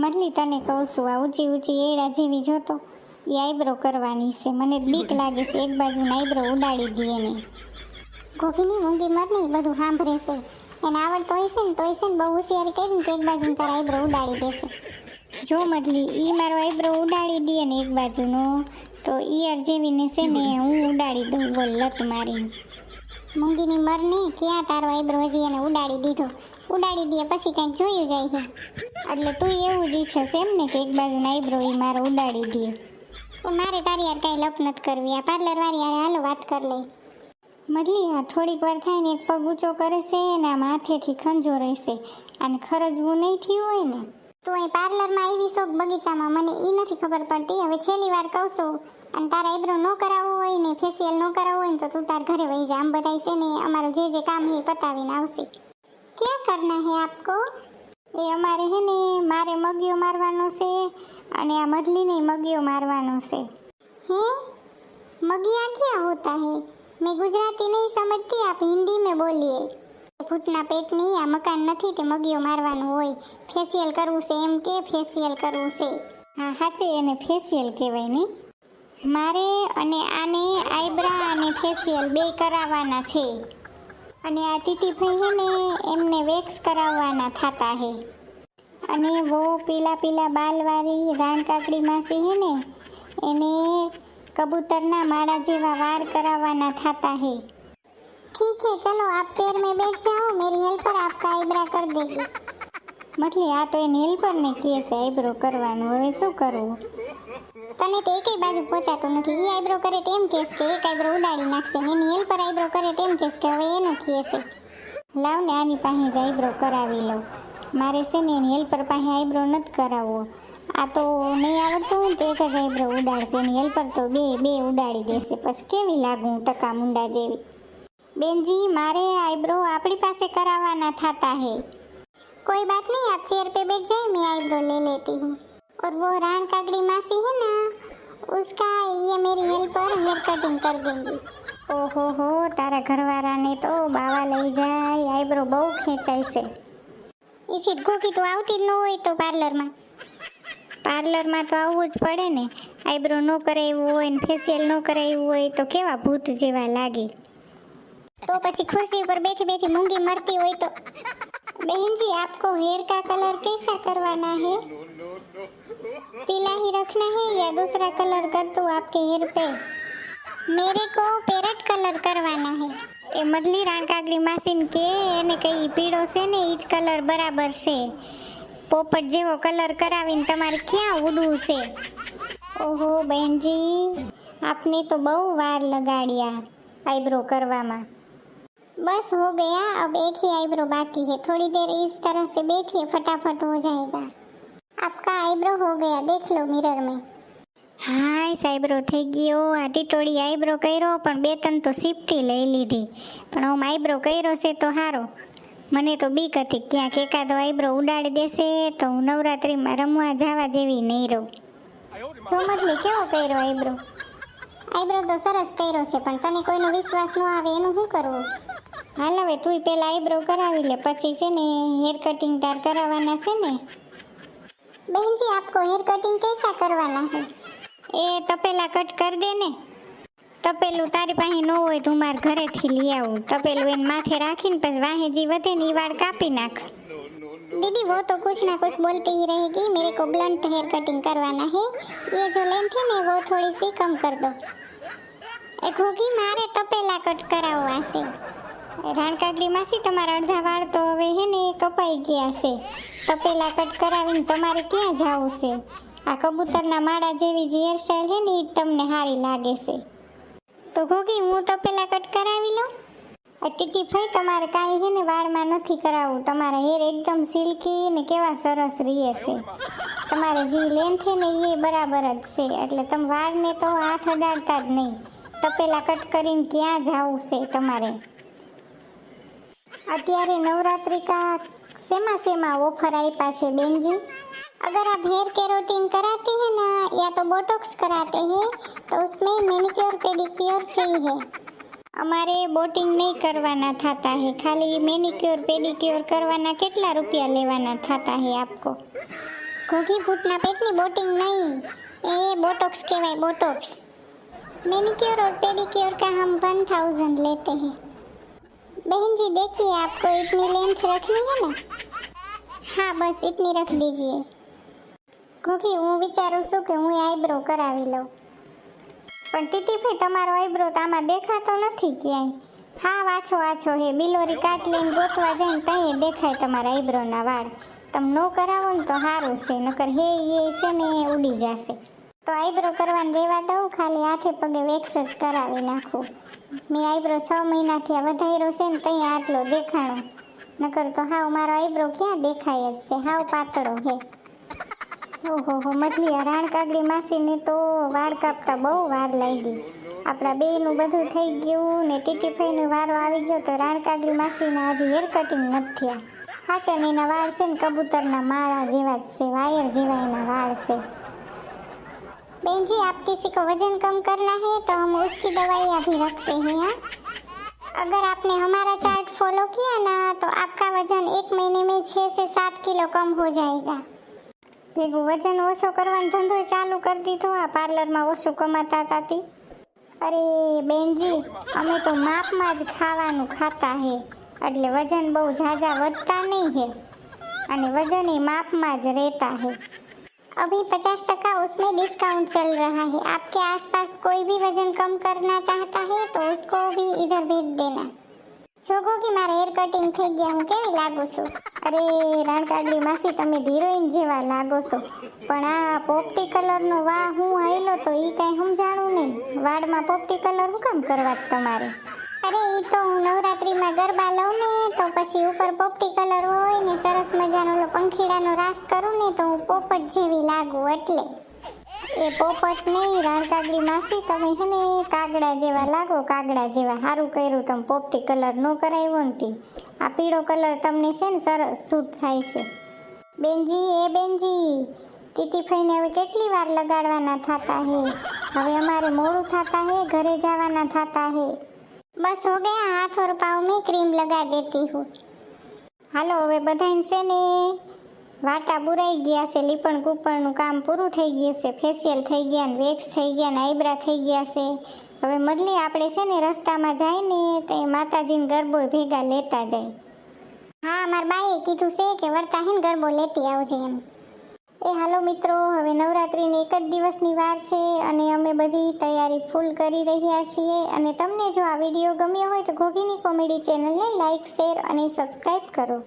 મતલી તને કહું છું, આ ઊંચી ઊંચી એડા જેવી જોતો એ આઈબ્રો કરવાની છે, મને બીક લાગે છે, એક બાજુ આઈબ્રો ઉડાડી દે ને કોકીની મૂંગી મરની બધું સાંભળે છે એને આવડતો હોય છે ને, તોય છે ને, બહુ હોશિયારી કરીને કે એક બાજુ તારા આઈબ્રો ઉડાડી દેશે. જો મતલી એ મારો આઈબ્રો ઉડાડી દે ને એક બાજુનો, તો ઈયર જેવીને છે ને, હું ઉડાડી દઉં, બોલ, લત મારીને. મૂંગીની મરની ક્યાં તારો આઈબ્રો હજી એને ઉડાડી દીધો? ઉડાડી દે, પછી કંઈક જોયું જાય છે એટલે તું એવું જ ઈચ્છસ એમ ને કે એક બાજુ આઈબ્રો એ મારો ઉડાડી દે. એ મારે તારી યાર કાંઈ લપ નથી કરવી. આ પાર્લર વાળી યાર હાલો વાત કર લઈ. મતલી આ થોડીક વાર થાય ને એક પગ ઊંચો કરે છે ને આ હાથેથી ખંજો રહેશે. અને ખરજવું નહીં થયું હોય ને? એ પાર્લરમાં આવી શોખ બગીચામાં. મને એ નથી ખબર પડતી. હવે છેલ્લી વાર કહું છું અને તારા આઈબ્રો ન કરાવવો હોય ને ફેશિયલ ન કરાવવો હોય ને તો તું તાર ઘરે વહી જા. આમ બધાય છે ને અમારું જે જે કામ હે પતાવીને આવશે. ક્યાં કરના હે આપકો? એ અમારે હે ને, મારે મગીઓ મારવાનો છે અને આ મદલીને મગીઓ મારવાનો છે. હે? મગીયા ક્યાં હોતા હે? મેં ગુજરાતી નહીં સમજતી, આપ હિન્દી મેં બોલીએ. ભૂતના પેટની આ મકાન નથી તે મગીઓ મારવાનું હોય. ફેશિયલ કરવું છે એમ કે ફેશિયલ કરવું છે. હા સાચે એને ફેશિયલ કહેવાય નહીં મારે અને આને આઈબ્રા અને ફેશિયલ બે કરાવવાના છે. અને આ ટીટીભાઈ હે ને એમને વેક્સ કરાવવાના થતા હે. અને વો પીલા પીલા બાલવાળી રાણ કાકડી માસી હે ને એને કબૂતરના માળા જેવા વાળ કરાવવાના થતા હે. ठीक है चलो आप चेयर में बैठ जाओ मेरी हेल्पर आपका आईब्रा कर देगी મતલી આ તો એને હેલ્પરને કહે છે આઈબ્રો કરવાનું હવે શું કરવું તને તો એકેય બાજુ પહોંચાતું નથી એ આઈબ્રો કરે તેમ કહેશ કે એક આઈબ્રો ઉડાડી નાખશે ને એની હેલ્પર આઈબ્રો કરે તેમ કહેશ કે હવે એનું કહે છે લાવ ને આની પાસે જ આઈબ્રો કરાવી લઉં મારે છે ને એની હેલ્પર પાસે આઈબ્રો નથી કરાવવો આ તો નહીં આવડતું હોય ને તો એક જ આઈબ્રો ઉડાડશે એની હેલ્પર તો બે બે ઉડાડી દેશે પછી કેવી લાગું ટકા મુંડા જેવી બેનજી મારે आईब्रो આપણી પાસે करावाना था है कोई बात नहीं आप चेयर पे बैठ जाए मैं आईब्रो ले लेती हूँ और वो रान कागड़ी मासी है ना उसका ये मेरी हेल्पर हेयर कटिंग कर देंगी ઓહો હો તારા ઘરવાળાને તો બાવા લઈ જાય આઈબ્રો બહુ ખેંચાય છે ઈશિત ગોકી તું આવતી જ ન હોય તો પાર્લરમાં પાર્લરમાં તો આવવું જ પડે ને આઈબ્રો ન કરાવ્યું હોય ને ફેશિયલ ન કરાવ્યું હોય તો કેવા ભૂત જેવા લાગે तो પછી कुर्सी ऊपर बैठी बैठी मूंगी मरती हुई तो बहन जी आपको हेयर का कलर कैसा करवाना है पीला ही रखना है या दूसरा कलर कर दूं आपके हेयर पे मेरे को पेरट कलर करवाना है એ મદલી રાણકાગડી માસીન કે એને કઈ પીળો છે ને ઈ જ કલર બરાબર છે પોપટ જેવો કલર કરાવીને તમારે ક્યાં ઉડવું છે ઓહો બહેનજી આપને તો બહુ વાર લગાડ્યા આઈબ્રો કરવામાં बस हो गया अब एक ही आईब्रो बाकी है थोड़ी देर इस तरह से बैठिए फटाफट हो जाएगा आपका आईब्रो हो गया देख लो मिरर में હાય સાઈબ્રો થઈ ગયો આ ટીટોળી આઈબ્રો કર્યો પણ બે ત્રણ તો સિફ્ટી લઈ લીધી પણ આમ આઈબ્રો કર્યો છે તો સારો મને તો બીક હતી ક્યાંક એકાદો આઈબ્રો ઉડાડી દેશે તો હું નવરાત્રિમાં રમવા જવા જેવી નહીં રહું સોમતલી કેવો કર્યો આઈબ્રો આઈબ્રો તો સરસ કર્યો છે પણ તને કોઈનો વિશ્વાસ ન આવે એનું શું કરવું હાલ હવે તું પેલા આઈબ્રો કરાવી લે પછી છે ને હેર કટિંગ તાર કરાવવાના છે ને બહેન જી આપકો હેર કટિંગ कैसा કરવાના है એ તપેલા કટ કર દે ને તપેલું તારી પાસે ન હોય તું માર ઘરેથી લઈ આવું તપેલું એને માથે રાખીને પછી વાહેજી વધે ને ઈ વાળ કાપી નાખ दीदी वो तो कुछ ना कुछ बोलती ही रहेगी मेरे को ब्लंट हेयर कटिंग करवाना है ये जो लेंथ है ना वो थोड़ी सी कम कर दो એક હોગી મારે તપેલા કટ કરાવવા છે રાણકાગડી માસી તમારા અડધા વાળ તો હવે હે ને કપાઈ ગયા છે. તપેલા કટ કરાવીને તમારે ક્યાં જવું છે? આ કબૂતરના માળા જેવી જે હેરસ્ટાઈલ છે ને એ તમને સારી લાગે છે. તો ઘોગી હું તપેલા કટ કરાવી લઉં? ટીટી ફઈ તમારે કાંઈ હે ને વાળમાં નથી કરાવવું તમારા હેર એકદમ સિલ્કી ને કેવા સરસ રહે છે. તમારે જે લેન્થ છે ને એ બરાબર જ છે. એટલે તમે વાળને તો હાથ અડાડતા જ નહીં. તપેલા કટ કરીને ક્યાં જવું છે તમારે? અત્યારે नवरात्रि का सेमा सेमा ऑफर आइपा છે બેનજી अगर आप हेयर केरोटिन कराते हैं ना या तो बोटॉक्स कराते हैं तो उसमें मैनिक्योर पेडिक्योर फ्री है અમારે બોટિંગ નહીં કરવાના થતા હે ખાલી મેનિક્યોર પેડિક્યોર કરવાના કેટલા રૂપિયા લેવાના થતા હે આપકો ઘોઘી ભૂતના પેટની બોટિંગ નહીં એ बोटॉक्स કહેવાય બોટોક્સ मैनिक्योर और पेडिक्योर का हम वन थाउजेंड लेते हैं बहन जी देखिए आपको इतनी लेंथ रखनी है ना हाँ बस इतनी रख दीजिए ઘોઘી હું વિચારું છું કે હું આઈબ્રો કરાવી લઉં પણ ટીટીભાઈ તમારો આઈબ્રો તો આમાં દેખાતો નથી ક્યાંય હા વાછો વાછો હે બિલોરી કાટ લઈને ગોતવા જાય ને ત્યાં દેખાય તમારા આઈબ્રોના વાળ તમે નો કરાવો ને તો સારું છે નકર હે એ છે ને એ ઉડી જશે તો આઈબ્રો કરવાને દેવા દઉં, ખાલી હાથે પગે વેક્સ કરાવી નાખું. મેં આઈબ્રો છ મહિનાથી આ વધાર્યો છે ને ત્યાં આટલો દેખાણો. નકર તો હાવ મારો આઈબ્રો ક્યાં દેખાય જ છે? હાવ પાતળો હે. ઓહો હો મતલી આ રાણ કાગડી માસીને તો વાળ કાપતા બહુ વાર લાગી. આપણા બેયનું બધું થઈ ગયું ને ટીટીફાઈનો વારો આવી ગયો તો રાણ કાગડી માસીના હજી હેર કટિંગ નથી થયા. હાચા ને એના વાળ છે ને કબૂતરના માળા જેવા જ છે, વાયર જેવા એના વાળ છે. बहन जी आप किसी को वजन कम करना है तो हम उसकी दवाई अभी रखते हैं हाँ अगर आपने हमारा चार्ट फॉलो किया ना तो आपका वजन एक महीने में छः से सात किलो कम हो जाएगा ભેગું વજન ઓછો કરવાનો ધંધો ચાલુ કરી દીધો આ પાર્લરમાં ઓછું કમાતા તાતી અરે બેનજી અમે તો માપમાં જ ખાવાનું ખાતા હે એટલે વજન બહુ ઝાઝા વધતા નહીં હે અને વજન એ માપમાં જ રહેતા હે अभी पचास टका उसमें डिस्काउंट चल रहा है आपके आसपास कोई भी वजन कम करना चाहता है तो उसको भी इधर भेज देना જોગો કે મારે હેર કટિંગ થઈ ગયા હું કેવી લાગુ છું અરે રણકાગડી માસી તમે હિરોઈન જેવા લાગો છો પણ આ પોપટી કલરનો વાહ હું આયલો તો ઈ કાંઈ સમજાણું નહીં વાળમાં પોપટી કલર હું કામ કરવા જ તમારે અરે એ તો હું નવરાત્રીમાં ગરબા લઉં ને, તો પછી ઉપર પોપટી કલર હોય ને, સરસ મજાનો ઓલો પંખીડાનો રાસ કરું ને, તો હું પોપટ જેવી લાગું એટલે. એ પોપટ નહીં, રણકાગડી માસી, તમે હે ને, કાગડા જેવા લાગો, કાગડા જેવા સારું કર્યું, તમે પોપટી કલર ન કરાવ્યો ને. આ પીળો કલર તમને છે ને, સરસ સૂટ થાય છે. બેનજી, એ બેનજી, ટીટીફાઈને હવે કેટલી વાર લગાડવાના થતા હે? હવે અમારે મોડું થતા હે, ઘરે જવાના થતા હે. બસ હો ગયા, હાથ ઓર પાવ મેં ક્રીમ લગા દેતી હું. હાલો, હવે બધાને છે ને વાટા બુરાઈ ગયા છે, લીપણ કૂપણનું કામ પૂરું થઈ ગયું છે ફેશિયલ થઈ ગયા ને વેક્સ થઈ ગયા ને આઈબ્રા થઈ ગયા છે. હવે મદલી આપણે છે ને રસ્તામાં જાય ને તો એ માતાજીને ગરબો ભેગા લેતા જાય. હા, મારા બાઈએ કીધું છે કે વર્તા હે ગરબો લેતી આવજે એમ. એ હાલો મિત્રો, હવે નવરાત્રિને એક જ દિવસની વાર છે અને અમે બધી તૈયારી ફૂલ કરી રહ્યા છીએ. અને તમને જો આ વીડિયો ગમ્યો હોય તો ઘોઘીની કોમેડી ચેનલને લાઇક શેર અને સબસ્ક્રાઈબ કરો.